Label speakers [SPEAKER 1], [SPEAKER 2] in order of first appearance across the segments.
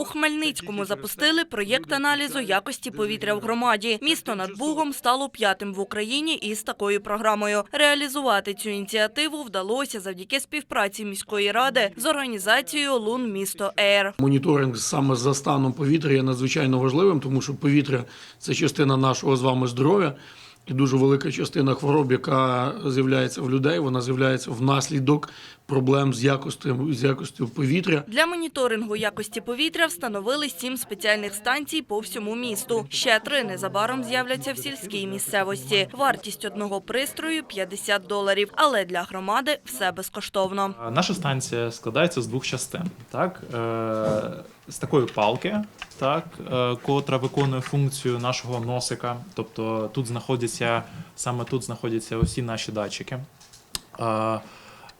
[SPEAKER 1] У Хмельницькому запустили проєкт аналізу якості повітря в громаді. Місто над Бугом стало п'ятим в Україні із такою програмою. Реалізувати цю ініціативу вдалося завдяки співпраці міської ради з організацією Лун місто Ейр.
[SPEAKER 2] Моніторинг саме за станом повітря є надзвичайно важливим, тому що повітря це частина нашого з вами здоров'я. І дуже велика частина хвороб, яка з'являється в людей, вона з'являється внаслідок проблем з якостю, з якостю повітря.
[SPEAKER 1] Для моніторингу якості повітря встановили сім спеціальних станцій по всьому місту. Ще три незабаром з'являться в сільській місцевості. Вартість одного пристрою 50 доларів, але для громади все безкоштовно.
[SPEAKER 3] Наша станція складається з двох частин. Так? З такої палки, так, е, котра виконує функцію нашого носика. Тобто тут знаходяться, саме тут знаходяться усі наші датчики. Е,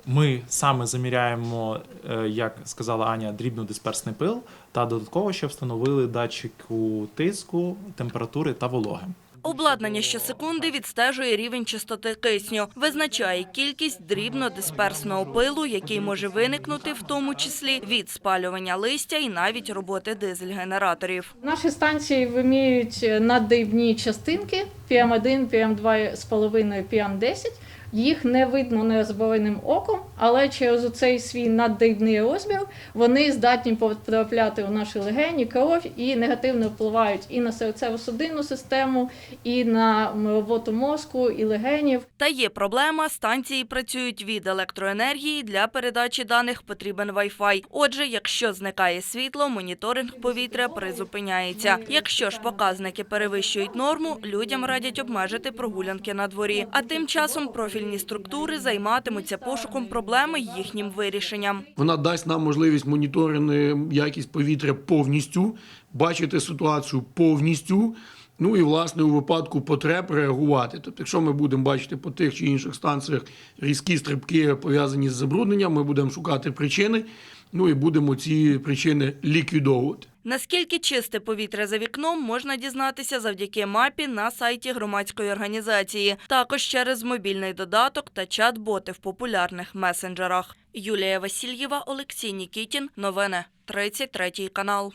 [SPEAKER 3] Ми саме заміряємо, е, як сказала Аня, дрібно-дисперсний пил, та додатково ще встановили датчику тиску, температури та вологи.
[SPEAKER 1] Обладнання щосекунди відстежує рівень чистоти кисню, визначає кількість дрібно-дисперсного пилу, який може виникнути в тому числі від спалювання листя і навіть роботи дизель-генераторів.
[SPEAKER 4] Наші станції вимірюють наддрібні частинки PM1, PM2,5, PM10. Їх не видно неозброєним оком, але через оцей свій наддрібний розмір вони здатні потрапляти у наші легені, кров і негативно впливають і на серцево-судинну систему, і на роботу мозку, і легенів.
[SPEAKER 1] Та є проблема. Станції працюють від електроенергії. Для передачі даних потрібен Wi-Fi. Отже, якщо зникає світло, моніторинг повітря призупиняється. Якщо ж показники перевищують норму, людям радять обмежити прогулянки на дворі. А тим часом профільні структури займатимуться пошуком проблеми і їхнім вирішенням.
[SPEAKER 2] Вона дасть нам можливість моніторити якість повітря повністю, бачити ситуацію повністю. Ну і власне у випадку потреб реагувати. Тобто, якщо ми будемо бачити по тих чи інших станціях різкі стрибки пов'язані з забрудненням, ми будемо шукати причини. Ну і будемо ці причини ліквідовувати.
[SPEAKER 1] Наскільки чисте повітря за вікном можна дізнатися завдяки мапі на сайті громадської організації, також через мобільний додаток та чат-боти в популярних месенджерах. Юлія Васильєва, Олексій Нікітін. Новини 33 канал.